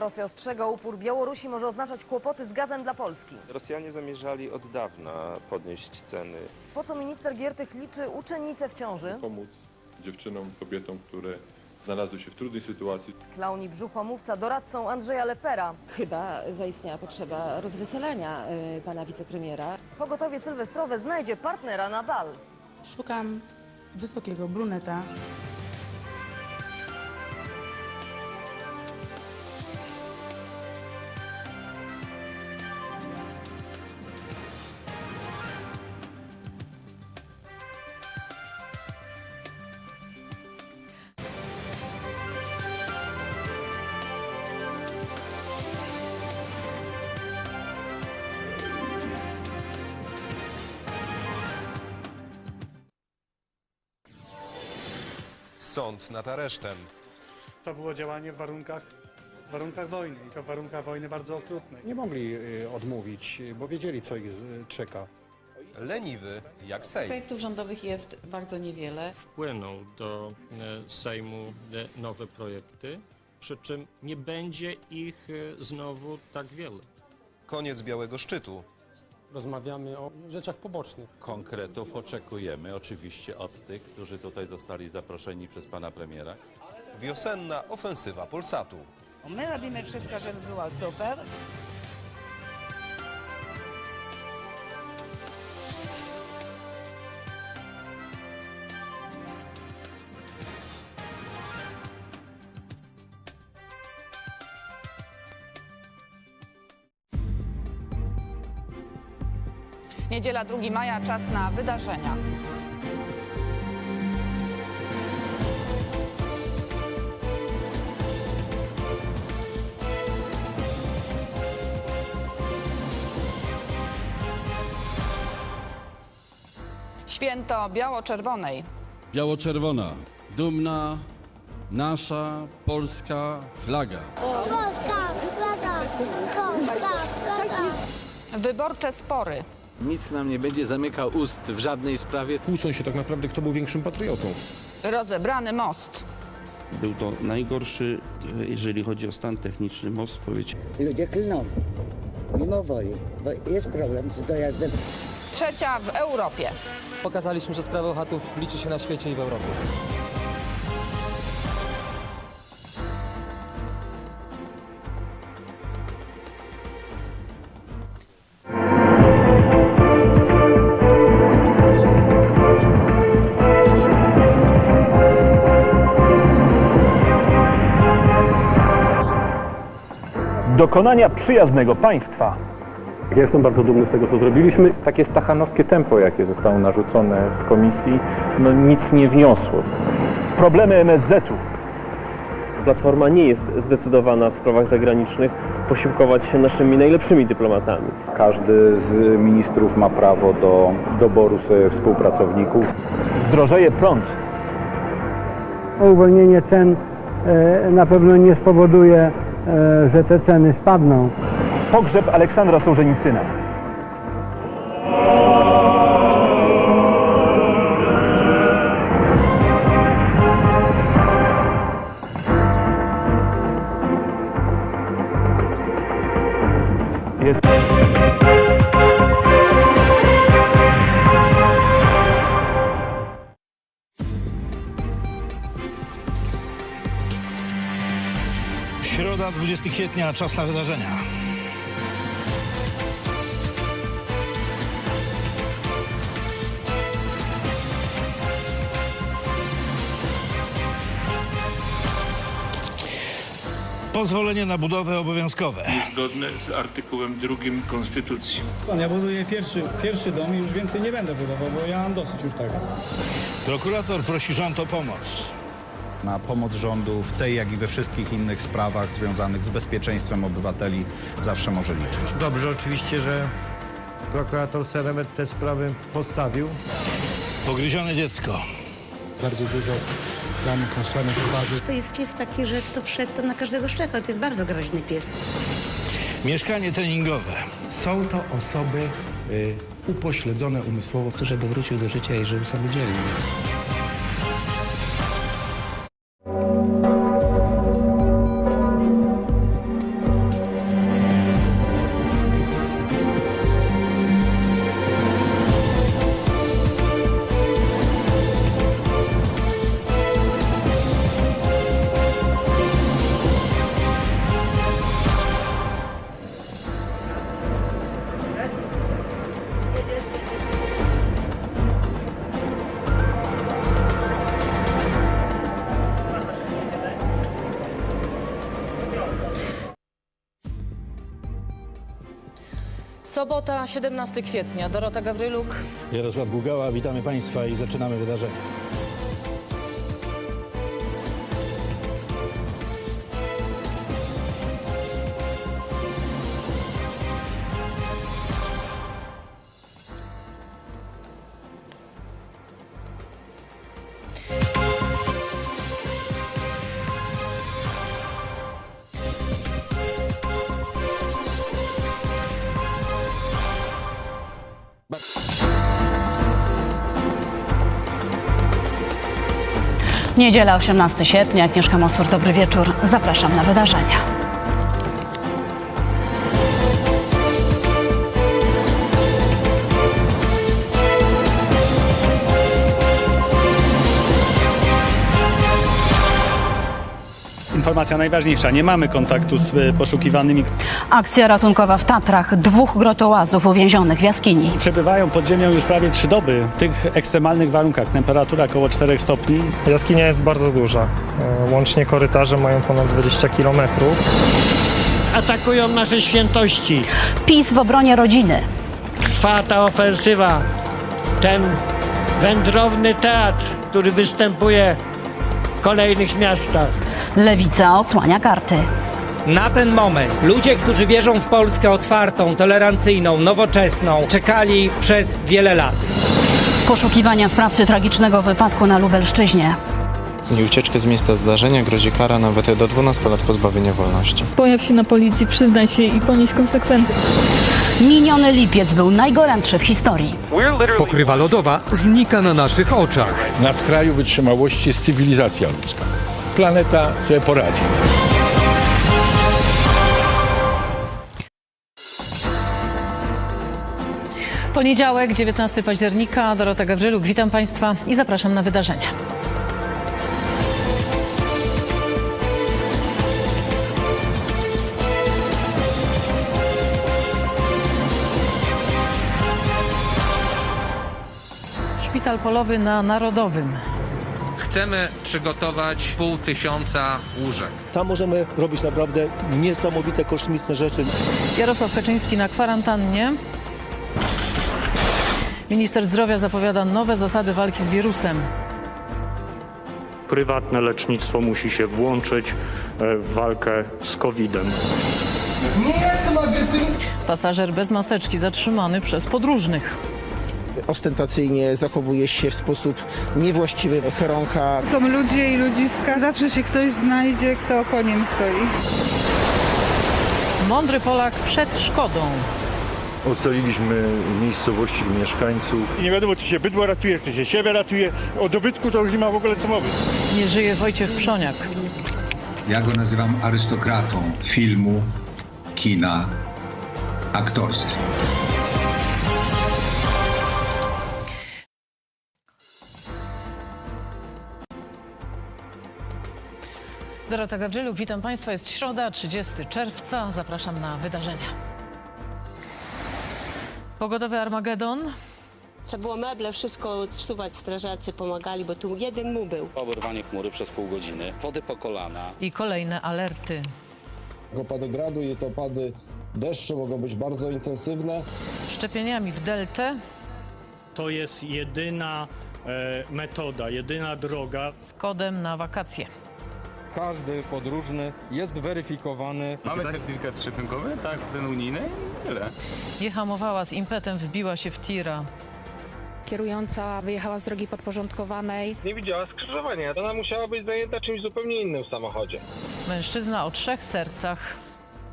Rosja ostrzega, upór Białorusi może oznaczać kłopoty z gazem dla Polski. Rosjanie zamierzali od dawna podnieść ceny. Po co minister Giertych liczy uczennicę w ciąży? pomóc dziewczynom, kobietom, które znalazły się w trudnej sytuacji. Klauni brzuchomówca doradcą Andrzeja Lepera. Chyba zaistniała potrzeba rozweselania y, pana wicepremiera. Pogotowie sylwestrowe znajdzie partnera na bal. Szukam wysokiego bruneta. Sąd nad aresztem. To było działanie w warunkach, w warunkach wojny i to w warunkach wojny bardzo okrutnej. Nie mogli y, odmówić, bo wiedzieli, co ich y, czeka. Leniwy jak Sejm. Projektów rządowych jest bardzo niewiele. wpłyną do e, Sejmu e, nowe projekty, przy czym nie będzie ich e, znowu tak wiele. Koniec Białego Szczytu. Rozmawiamy o rzeczach pobocznych. Konkretów oczekujemy oczywiście od tych, którzy tutaj zostali zaproszeni przez pana premiera. Wiosenna ofensywa Polsatu. My robimy wszystko, żeby było super. Niedziela 2 maja, czas na wydarzenia. Święto biało-czerwonej. Biało-czerwona, dumna, nasza polska flaga. Polska, flaga, Polska, flaga. Wyborcze spory. Nic nam nie będzie zamykał ust w żadnej sprawie. Kłócą się tak naprawdę, kto był większym patriotą. Rozebrany most. Był to najgorszy, jeżeli chodzi o stan techniczny, most powiedzieć. Ludzie klną, mimo woli, bo jest problem z dojazdem. Trzecia w Europie. Pokazaliśmy, że sprawa chatów liczy się na świecie i w Europie. Dokonania przyjaznego państwa. Jestem bardzo dumny z tego, co zrobiliśmy. Takie stachanowskie tempo, jakie zostało narzucone w komisji, no nic nie wniosło. Problemy MSZ-u. Platforma nie jest zdecydowana w sprawach zagranicznych posiłkować się naszymi najlepszymi dyplomatami. Każdy z ministrów ma prawo do doboru sobie współpracowników. Zdrożeje prąd. Uwolnienie cen na pewno nie spowoduje, że te ceny spadną. Pogrzeb Aleksandra Sołżenicyna. Jest... Środa, 20 kwietnia, czas na wydarzenia. Pozwolenie na budowę obowiązkowe. Zgodne z artykułem drugim Konstytucji. Pan, ja buduję pierwszy, pierwszy dom i już więcej nie będę budował, bo ja mam dosyć już tego. Prokurator prosi rząd o pomoc. Na pomoc rządu w tej, jak i we wszystkich innych sprawach związanych z bezpieczeństwem obywateli zawsze może liczyć. Dobrze oczywiście, że prokurator Seremet te sprawy postawił. Pogryzione dziecko. Bardzo dużo tam kąsanych twarzy. To jest pies taki, że kto wszedł, to na każdego szczekał. To jest bardzo groźny pies. Mieszkanie treningowe. Są to osoby y, upośledzone umysłowo, Żeby wrócił do życia i żył samodzielnie. Sobota, 17 kwietnia. Dorota Gawryluk. Jarosław Gugała, witamy Państwa i zaczynamy wydarzenie. Niedziela 18 sierpnia, Agnieszka Mosur, dobry wieczór. Zapraszam na wydarzenia. Informacja najważniejsza, nie mamy kontaktu z e, poszukiwanymi. Akcja ratunkowa w Tatrach. Dwóch grotołazów uwięzionych w jaskini. Przebywają pod ziemią już prawie trzy doby w tych ekstremalnych warunkach. Temperatura około 4 stopni. Jaskinia jest bardzo duża. E, Łącznie korytarze mają ponad 20 km. Atakują nasze świętości. PiS w obronie rodziny. Trwa ta ofensywa. Ten wędrowny teatr, który występuje kolejnych miastach. Lewica odsłania karty. Na ten moment ludzie, którzy wierzą w Polskę otwartą, tolerancyjną, nowoczesną, czekali przez wiele lat. Poszukiwania sprawcy tragicznego wypadku na Lubelszczyźnie. Za ucieczkę z miejsca zdarzenia grozi kara nawet do 12 lat pozbawienia wolności. Pojaw się na policji, przyznaj się i ponieś konsekwencje. Miniony lipiec był najgorętszy w historii. Pokrywa lodowa znika na naszych oczach. Na skraju wytrzymałości jest cywilizacja ludzka. Planeta sobie poradzi. Poniedziałek, 19 października. Dorota Gawryluk, witam Państwa i zapraszam na wydarzenia. Szpital polowy na Narodowym. Chcemy przygotować pół tysiąca łóżek. Tam możemy robić naprawdę niesamowite, kosmiczne rzeczy. Jarosław Kaczyński na kwarantannie. Minister zdrowia zapowiada nowe zasady walki z wirusem. Prywatne lecznictwo musi się włączyć e, w walkę z COVID-em. Pasażer bez maseczki zatrzymany przez podróżnych. Ostentacyjnie zachowuje się w sposób niewłaściwy, chroncha. Są ludzie i ludziska, zawsze się ktoś znajdzie, kto koniem stoi. Mądry Polak przed szkodą. Ocaliliśmy miejscowości i mieszkańców. I nie wiadomo, czy się bydło ratuje, czy się siebie ratuje. O dobytku to już nie ma w ogóle co mowy. Nie żyje Wojciech Przoniak. Ja go nazywam arystokratą filmu, kina, aktorstwa. Dorota Gawryluk, witam Państwa. Jest środa, 30 czerwca. Zapraszam na wydarzenia. Pogodowy Armagedon. Trzeba było meble, wszystko odsuwać, strażacy pomagali, bo tu jeden mu był. Oberwanie chmury przez pół godziny, wody po kolana. I kolejne alerty. Opady gradu i to opady deszczu mogą być bardzo intensywne. Szczepieniami w deltę. To jest jedyna e, metoda, jedyna droga. Z kodem na wakacje. Każdy podróżny jest weryfikowany. Mamy certyfikat szczepionkowy, tak, ten unijny i tyle. Nie hamowała z impetem, wbiła się w tira. Kierująca wyjechała z drogi podporządkowanej. Nie widziała skrzyżowania. Ona musiała być zajęta czymś zupełnie innym w samochodzie. Mężczyzna o trzech sercach.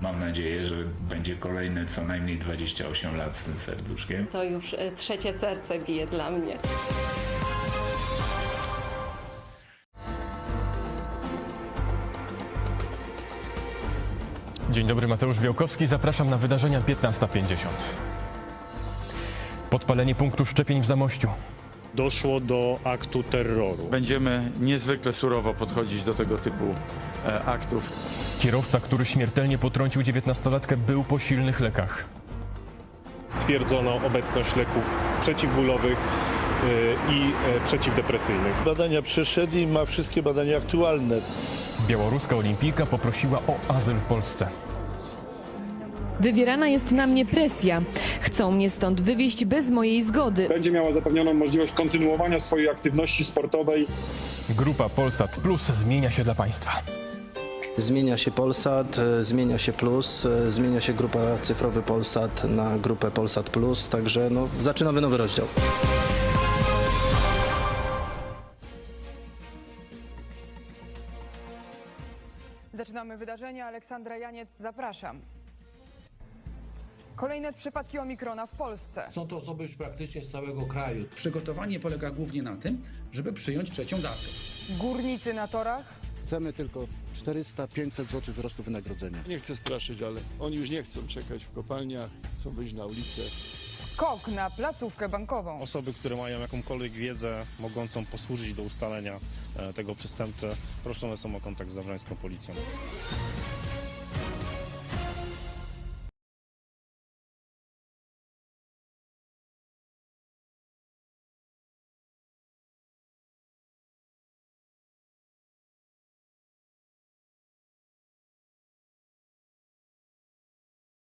Mam nadzieję, że będzie kolejne co najmniej 28 lat z tym serduszkiem. To już e, trzecie serce bije dla mnie. Dzień dobry, Mateusz Białkowski. Zapraszam na wydarzenia 15.50. Podpalenie punktu szczepień w Zamościu. Doszło do aktu terroru. Będziemy niezwykle surowo podchodzić do tego typu e, aktów. Kierowca, który śmiertelnie potrącił 19-latkę, był po silnych lekach. Stwierdzono obecność leków przeciwbólowych y, i e, przeciwdepresyjnych. Badania przeszedł i ma wszystkie badania aktualne. Białoruska olimpijka poprosiła o azyl w Polsce. Wywierana jest na mnie presja. Chcą mnie stąd wywieźć bez mojej zgody. Będzie miała zapewnioną możliwość kontynuowania swojej aktywności sportowej. Grupa Polsat Plus zmienia się dla państwa. Zmienia się Polsat, e, zmienia się Plus, e, zmienia się grupa cyfrowy Polsat na grupę Polsat Plus, także no, zaczynamy nowy rozdział. Zaczynamy wydarzenia. Aleksandra Janiec, zapraszam. Kolejne przypadki Omikrona w Polsce. Są to osoby już praktycznie z całego kraju. Przygotowanie polega głównie na tym, żeby przyjąć trzecią datę. Górnicy na torach. Chcemy tylko 400-500 zł wzrostu wynagrodzenia. Nie chcę straszyć, ale oni już nie chcą czekać w kopalniach, chcą wyjść na ulicę. Skok na placówkę bankową. Osoby, które mają jakąkolwiek wiedzę mogącą posłużyć do ustalenia tego przestępcę, proszone są o kontakt z zabrzańską policją.